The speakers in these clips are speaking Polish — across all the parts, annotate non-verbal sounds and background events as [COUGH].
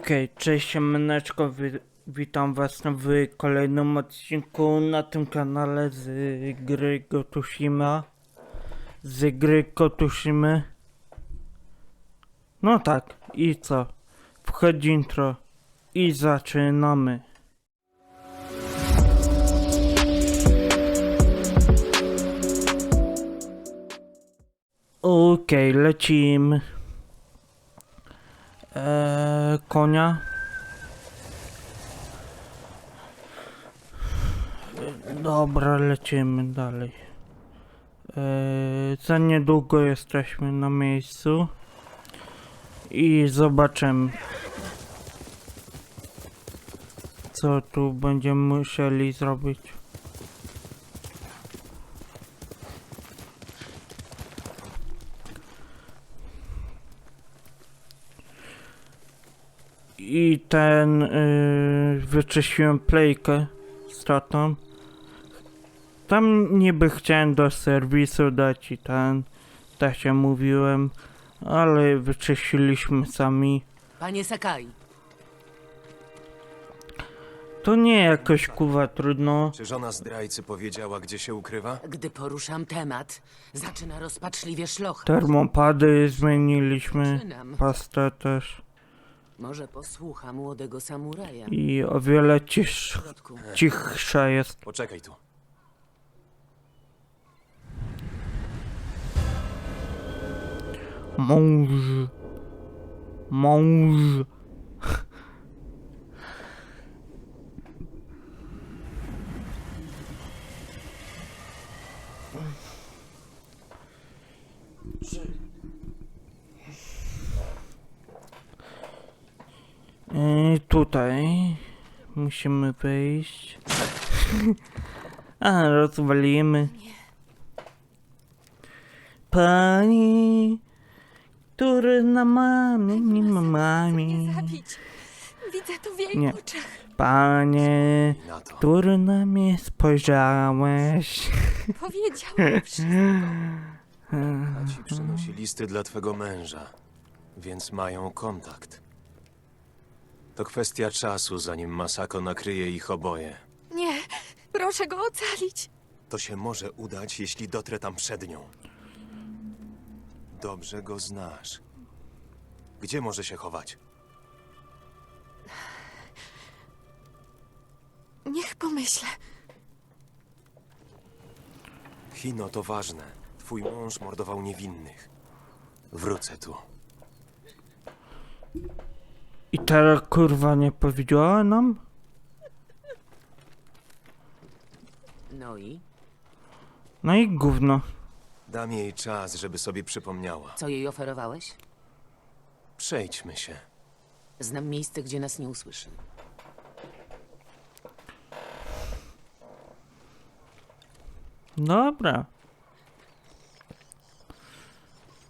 Okej, cześć siemaneczko, wi- witam was w kolejnym odcinku na tym kanale z gry Gotushima. Z gry Gotushimy. No tak, i co? Wchodzi intro i zaczynamy. Okej, lecimy. Eee, konia. Dobra, lecimy dalej. Eee, za niedługo jesteśmy na miejscu i zobaczymy, co tu będziemy musieli zrobić. I ten yy, wyczyściłem playkę z tatą. Tam niby chciałem do serwisu dać i ten, tak się mówiłem, ale wyczyściliśmy sami. Panie Sakai, To nie jakoś kuwa trudno. Czy żona zdrajcy powiedziała, gdzie się ukrywa? gdy poruszam temat, zaczyna rozpaczliwie szlochać. Termopady zmieniliśmy, Zaczynam. pastę też Może posłucha młodego samuraja. i o wiele cisz, cichsza jest. Poczekaj tu. Mąż. Mąż. I tutaj musimy wyjść. [LAUGHS] A, rozwalimy. Pani, który na mamie nie ma mamie. Widzę to w jej Nie. oczach. Panie, I na to. który na mnie spojrzałeś. [LAUGHS] Powiedziałam wszystko. A ci przynosi listy dla twego męża, więc mają kontakt. To kwestia czasu, zanim Masako nakryje ich oboje. Nie, proszę go ocalić. To się może udać, jeśli dotrę tam przed nią. Dobrze go znasz. Gdzie może się chować? Niech pomyślę. Hino, to ważne. Twój mąż mordował niewinnych. Wrócę tu. I teraz kurwa nie powiedziała nam? No i No i gówno. Dam jej czas, żeby sobie przypomniała. co jej oferowałeś? Przejdźmy się. Znam miejsce, gdzie nas nie usłyszy. Dobra.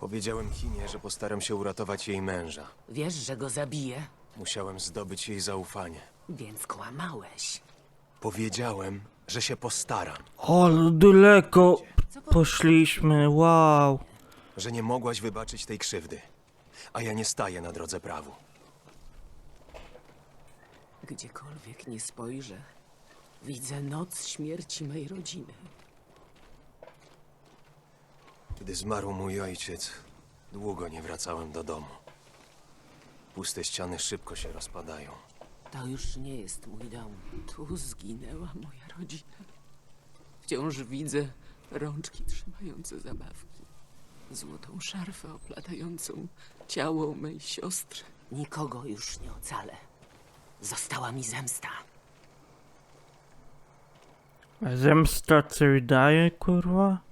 Powiedziałem Hinie, że postaram się uratować jej męża. Wiesz, że go zabiję, Musiałem zdobyć jej zaufanie. więc kłamałeś. Powiedziałem, że się postaram, O, daleko poszliśmy, wow. że nie mogłaś wybaczyć tej krzywdy. A ja nie staję na drodze prawu. Gdziekolwiek nie spojrzę, widzę noc śmierci mej rodziny. Gdy zmarł mój ojciec, długo nie wracałem do domu. Puste ściany szybko się rozpadają. To już nie jest mój dom. Tu zginęła moja rodzina. Wciąż widzę rączki trzymające zabawki. Złotą szarfę oplatającą ciało mej siostry. Nikogo już nie ocalę. Została mi zemsta. Zemsta co daje, kurwa?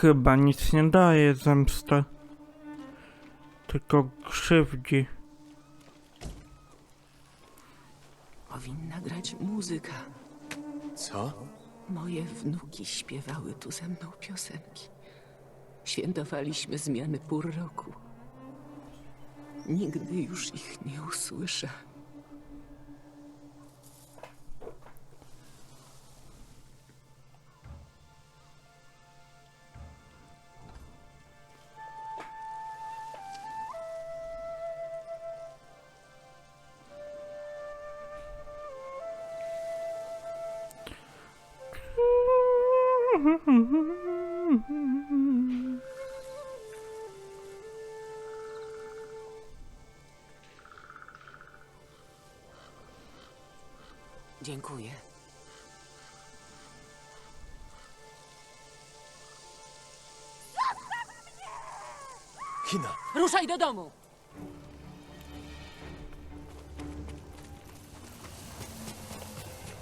Chyba nic nie daje zemsta. Tylko krzywdzi. Powinna grać muzyka. Co? Moje wnuki śpiewały tu ze mną piosenki. Świętowaliśmy zmiany pór roku. Nigdy już ich nie usłyszę. Hina! Ruszaj do domu!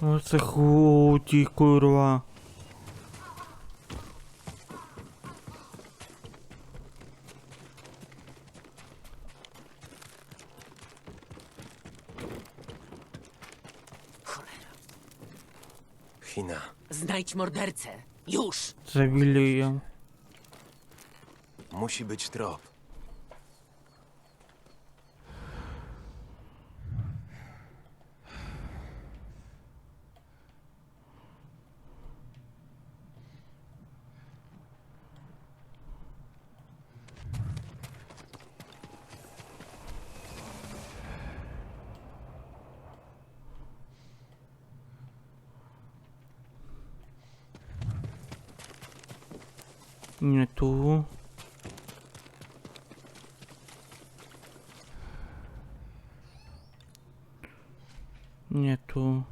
O co chodzi, kurwa? Cholera. Hina. Znajdź mordercę. Już! Zabili ją. Musi być trop. Nie tu. Nie tu.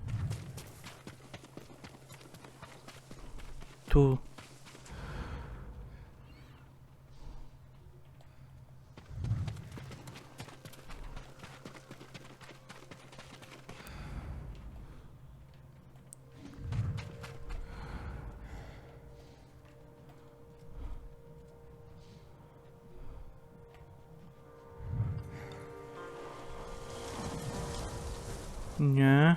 Tu. Nie.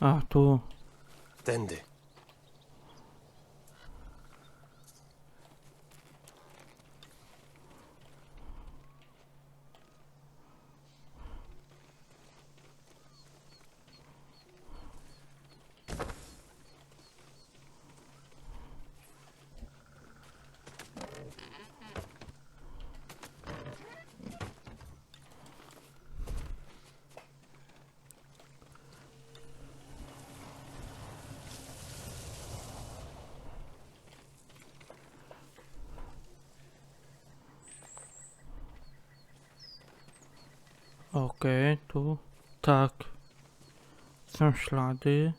A, tu. Tędy. Okej, tu. Tak. Są ślady.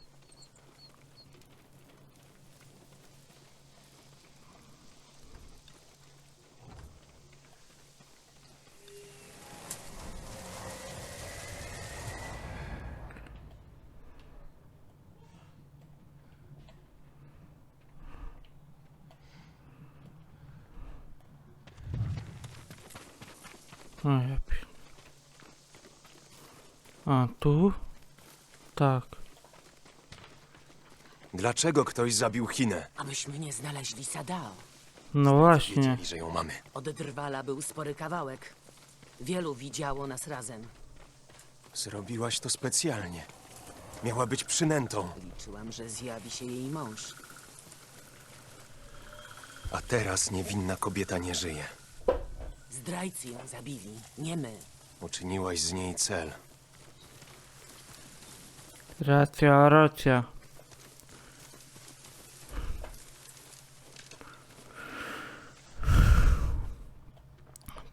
A, ja A, tu? Tak. Dlaczego ktoś zabił Chinę? Abyśmy nie znaleźli Sadao. No właśnie. Wiedzieli, że ją mamy. Od drwala był spory kawałek. Wielu widziało nas razem. Zrobiłaś to specjalnie. Miała być przynętą, Liczyłam, że zjawi się jej mąż. a teraz niewinna kobieta nie żyje. Zdrajcy ją zabili, nie my. Uczyniłaś z niej cel. Racja, racja.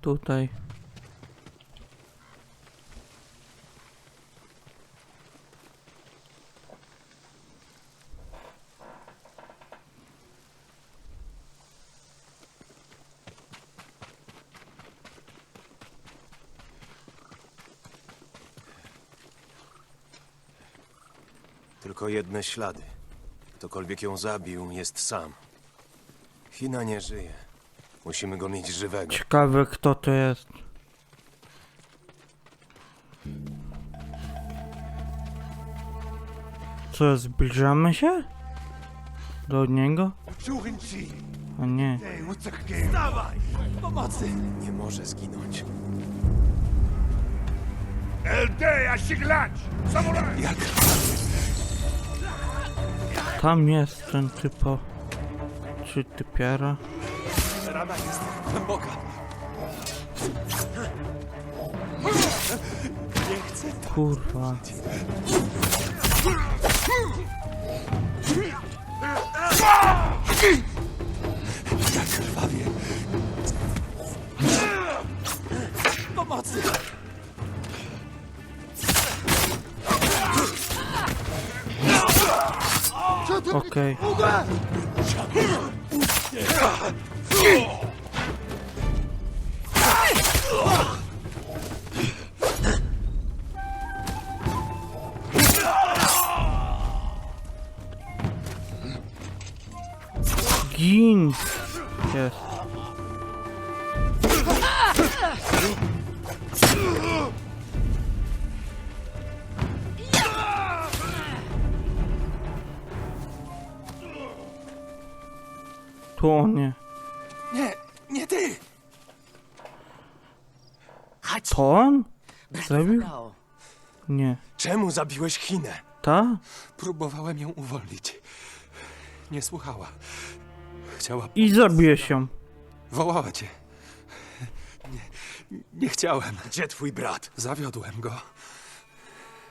Tutaj. Tylko jedne ślady. Ktokolwiek ją zabił, jest sam. China nie żyje. Musimy go mieć żywego. Ciekawe kto to jest. Co, zbliżamy się? Do niego? A nie. Nie może zginąć. Eldeja siglać! Samuraj! Jak? Tam jest ten typo. Czy typiara? Rana jest głęboka. Nie chcę Kurwa. Okej. Gin! On nie. Nie, nie ty! Chodź, To on? brat zabił? Sadao. Nie. Czemu zabiłeś Chinę? Ta? Próbowałem ją uwolnić. Nie słuchała. Chciała. I zabiję się. Wołała cię. Nie, nie chciałem. Gdzie twój brat? Zawiodłem go.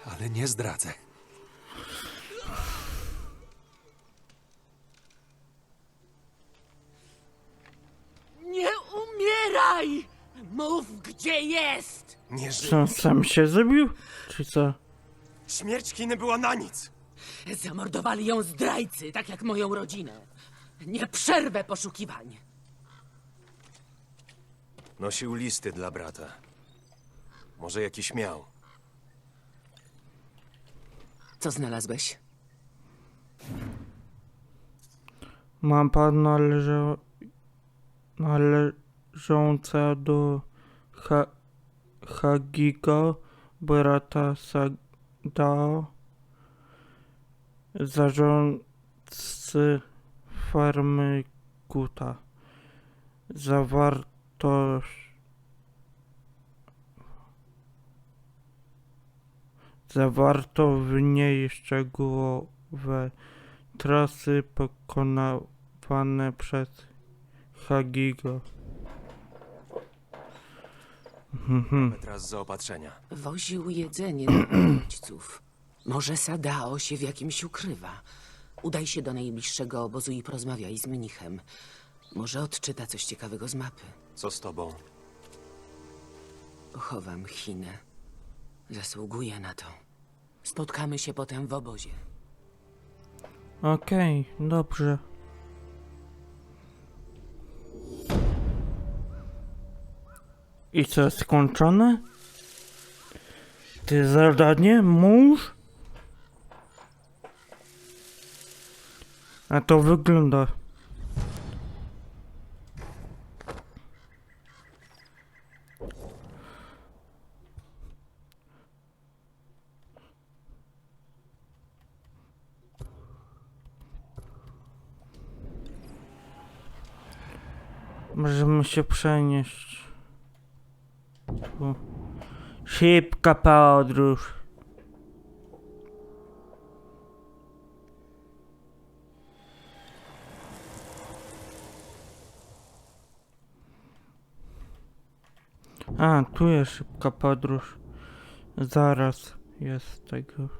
Ale nie zdradzę. Umieraj! Mów, gdzie jest! Nie żyje. Czy on sam się zabił? Czy co? Śmierć Chiny była na nic! Zamordowali ją zdrajcy, tak jak moją rodzinę. Nie przerwę poszukiwań. Nosił listy dla brata. Może jakiś miał. Co znalazłeś? Mapa należa... należąca do ha... Hagigo, brata Sadao, zarządcy farmy Guta. Zawartość... Zawarto w niej szczegółowe trasy pokonawane przez Hagigo. Mhm. Teraz zaopatrzenia. Woził jedzenie dla [CLEARS THROAT] uchodźców. Może Sadao się w jakimś ukrywa. Udaj się do najbliższego obozu i porozmawiaj z mnichem. Może odczyta coś ciekawego z mapy. Co z tobą? Pochowam Chinę. Zasługuję na to. Spotkamy się potem w obozie. Okej, dobrze. I co, skończone? Ty zadanie, mąż? A to wygląda. Możemy się przenieść. Szybka podróż. A, tu jest szybka podróż. Zaraz jest tego.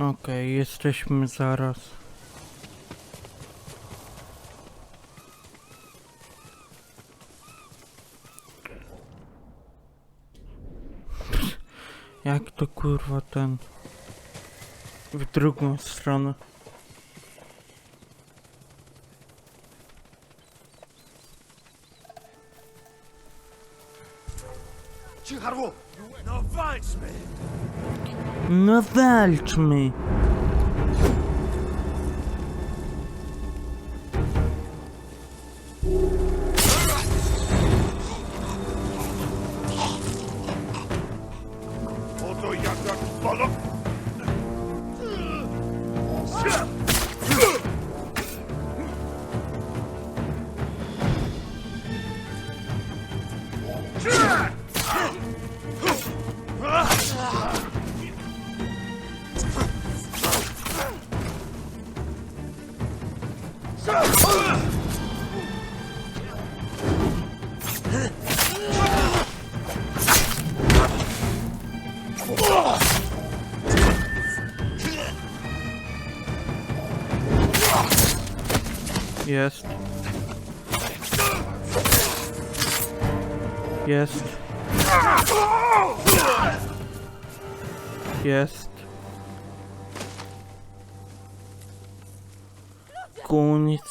Okej, jesteśmy zaraz. Jak to kurwa ten... W drugą stronę. Walczmy! No walczmy! Jest. Jest. Jest. Kunic.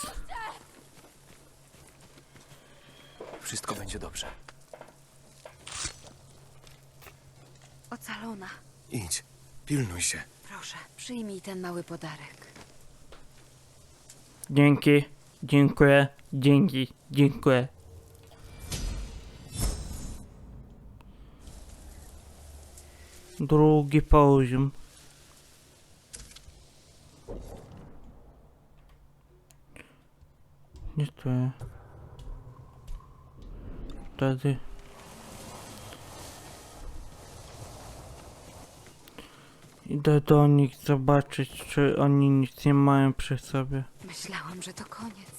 Wszystko będzie dobrze. Ocalona. Idź, pilnuj się. Proszę, przyjmij ten mały podarek. Dzięki. Dziękuję. Dzięki. Dziękuję. Drugi poziom. Nie to. Wtedy. Idę do nich zobaczyć, czy oni nic nie mają przy sobie. Myślałam, że to koniec.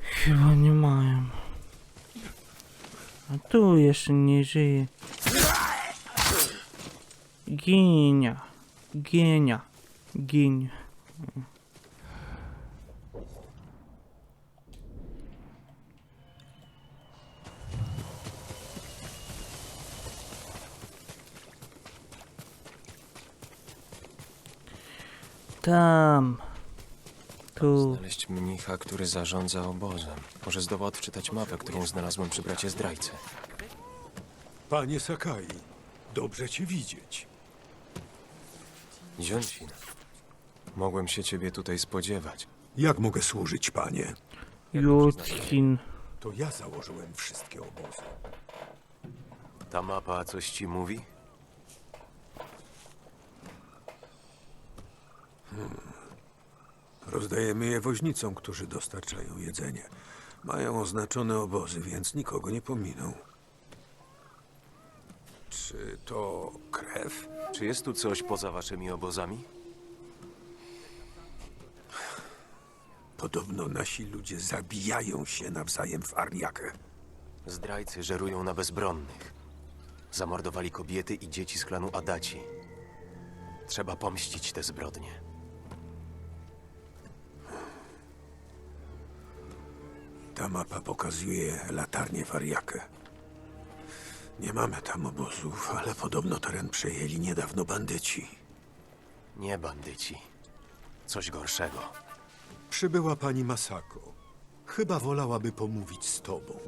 Chyba nie mają. A tu jeszcze nie żyje. Ginia. Gienia. Giń. Tam. Tu. Znaleźć mnicha, który zarządza obozem. Może zdoła odczytać mapę, którą znalazłem przy bracie zdrajcy. Panie Sakai, dobrze cię widzieć. Dziącin. Mogłem się ciebie tutaj spodziewać. Jak mogę służyć, panie? Jucin. To ja założyłem wszystkie obozy. Ta mapa coś ci mówi? Rozdajemy je woźnicom, którzy dostarczają jedzenie. Mają oznaczone obozy, więc nikogo nie pominą. Czy to krew? Czy jest tu coś poza waszymi obozami? Podobno nasi ludzie zabijają się nawzajem w Arniakę. Zdrajcy żerują na bezbronnych. Zamordowali kobiety i dzieci z klanu Adaci. Trzeba pomścić te zbrodnie. Ta mapa pokazuje latarnię w Ariakę. Nie mamy tam obozów, ale podobno teren przejęli niedawno bandyci. Nie bandyci. Coś gorszego. Przybyła pani Masako. Chyba wolałaby pomówić z tobą.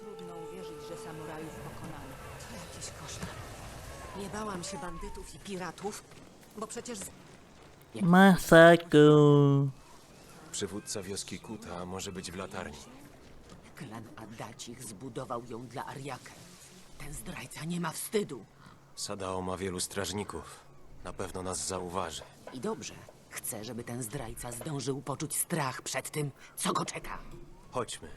Trudno uwierzyć, że samurajów pokonano. To jakiś koszmar. Nie bałam się bandytów i piratów, bo przecież z- Masako. Przywódca wioski Kuta może być w latarni. Klan Adacich zbudował ją dla Ariake. Ten zdrajca nie ma wstydu. Sadao ma wielu strażników. Na pewno nas zauważy. I dobrze. Chcę, żeby ten zdrajca zdążył poczuć strach przed tym, co go czeka. Chodźmy.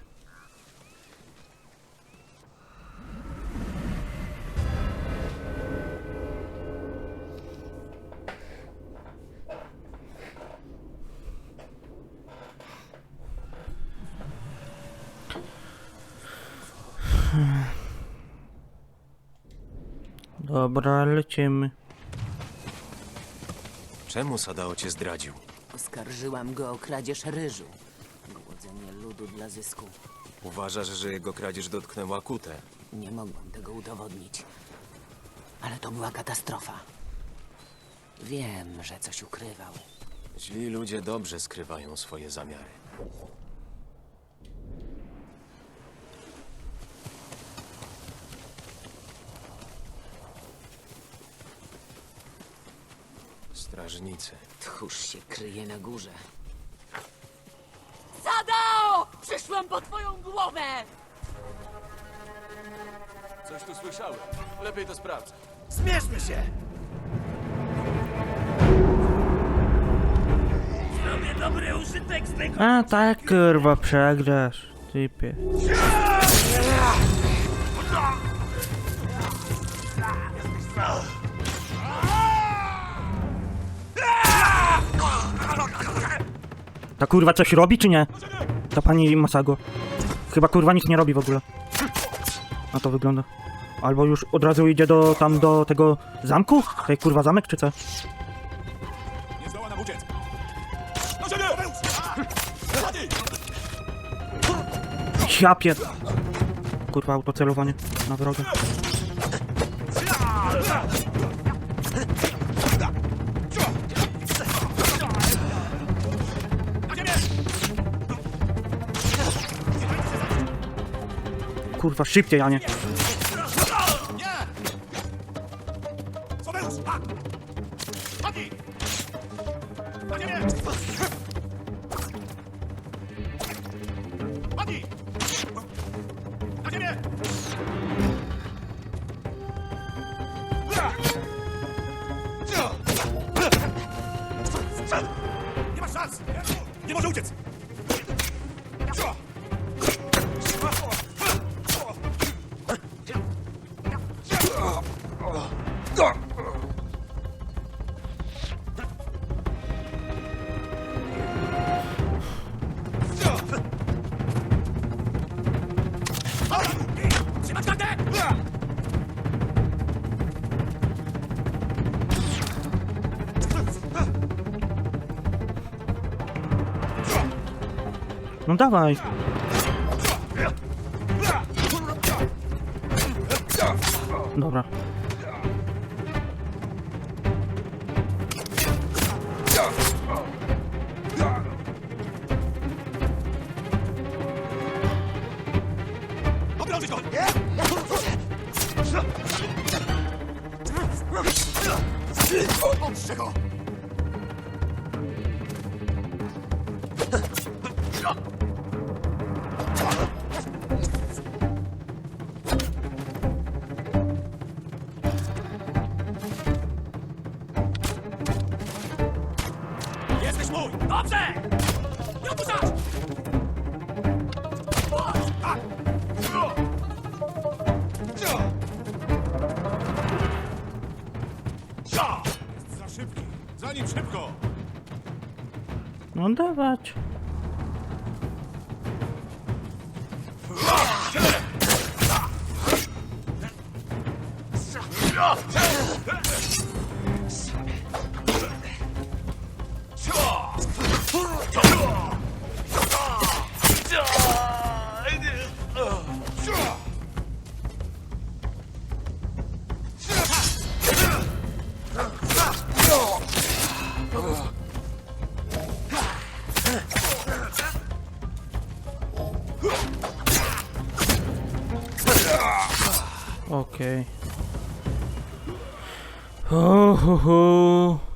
Dobra, lecimy. Czemu Sadao cię zdradził? Oskarżyłam go o kradzież ryżu. Głodzenie ludu dla zysku. Uważasz, że jego kradzież dotknęła Kutę? Nie mogłam tego udowodnić. Ale to była katastrofa. Wiem, że coś ukrywał. Źli ludzie dobrze skrywają swoje zamiary. Strażnicy. Tchórz się kryje na górze. Sadao! Przyszłam po twoją głowę! Coś tu słyszałem. Lepiej to sprawdź. Zmierzmy się! A tak, kurwa, przegrasz, typie. Ta kurwa coś robi, czy nie? Ta pani Masago. Chyba kurwa nic nie robi w ogóle. Na to wygląda. Albo już od razu idzie do tam do tego zamku? Tej kurwa zamek, czy co? Nie zdoła nam uciec! Pier... Kurwa, autocelowanie na wroga. Kurwa, szybciej, a nie. No dawaj. Dobra. Dobrze! Nie opuszczasz! Tak! Jest za szybki! Za nim szybko! No dawać. Okay. Oh ho ho.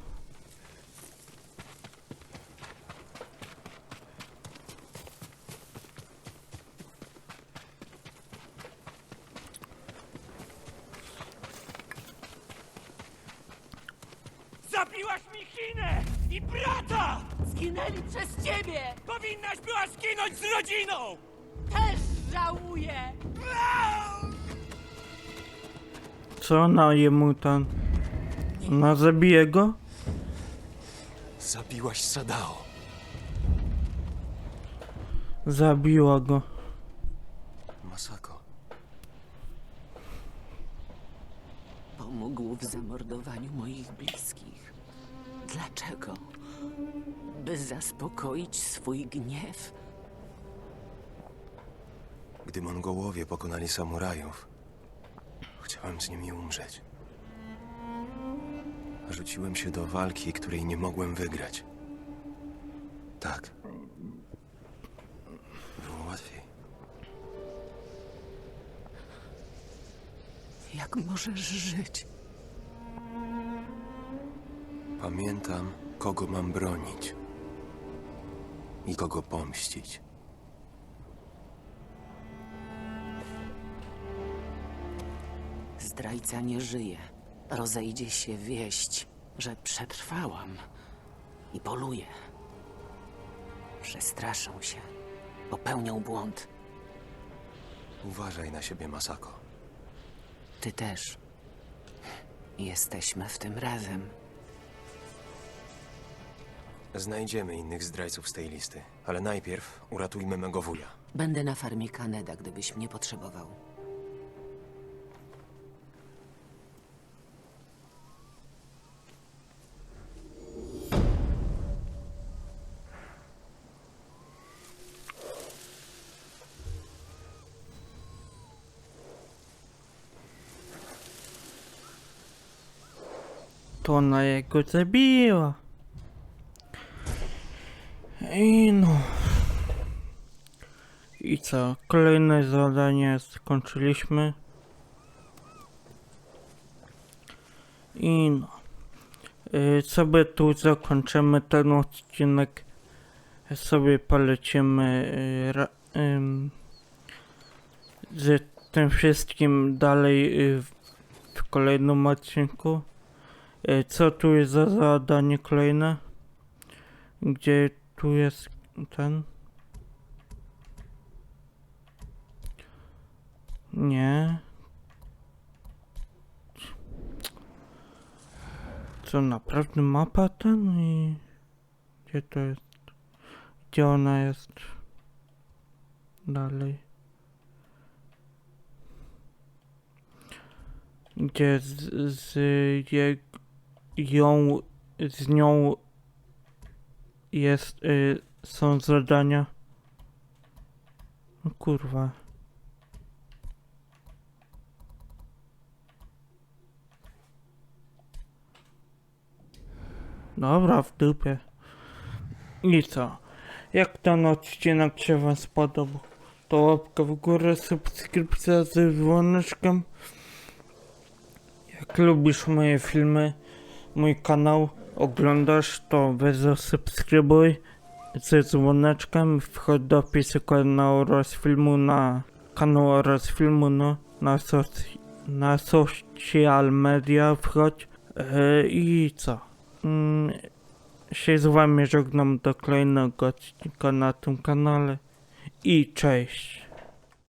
Co ona jemu tam? Ona zabije go? Zabiłaś Sadao. Zabiła go. Masako. Pomógł w zamordowaniu moich bliskich. Dlaczego? By zaspokoić swój gniew? Gdy Mongołowie pokonali samurajów, chciałem z nimi umrzeć. Rzuciłem się do walki, której nie mogłem wygrać. Tak. Było łatwiej. Jak możesz żyć? Pamiętam, kogo mam bronić i kogo pomścić. Zdrajca nie żyje. Rozejdzie się wieść, że przetrwałam i poluje. Przestraszą się. Popełnią błąd. Uważaj na siebie, Masako. Ty też. Jesteśmy w tym razem. Znajdziemy innych zdrajców z tej listy, ale najpierw uratujmy mego wuja. Będę na farmie Kaneda, gdybyś mnie potrzebował. To ona jego zabiła. I no. I co? Kolejne zadanie skończyliśmy. I no. Y, sobie tu zakończymy ten odcinek. Sobie polecimy y, z tym wszystkim dalej y, w kolejnym odcinku. E, Co tu jest za zadanie kolejne? Gdzie tu jest ten? Nie. Co naprawdę mapa ten i gdzie to jest? Gdzie ona jest? Dalej. Gdzie z, z ją, z nią jest, y, są zadania. No kurwa. Dobra, w dupie. I co? Jak ten odcinek się wam spodobał? To łapka w górę, subskrypcja z dzwoneczkiem. Jak lubisz moje filmy, mój kanał oglądasz, to weź zasubskrybuj ze dzwoneczkiem, wchodź do opisu kanału oraz filmu na kanał oraz filmu no, na, soc- na social media wchodź e, i co? Mm, się z wami żegnam do kolejnego odcinka na tym kanale i cześć.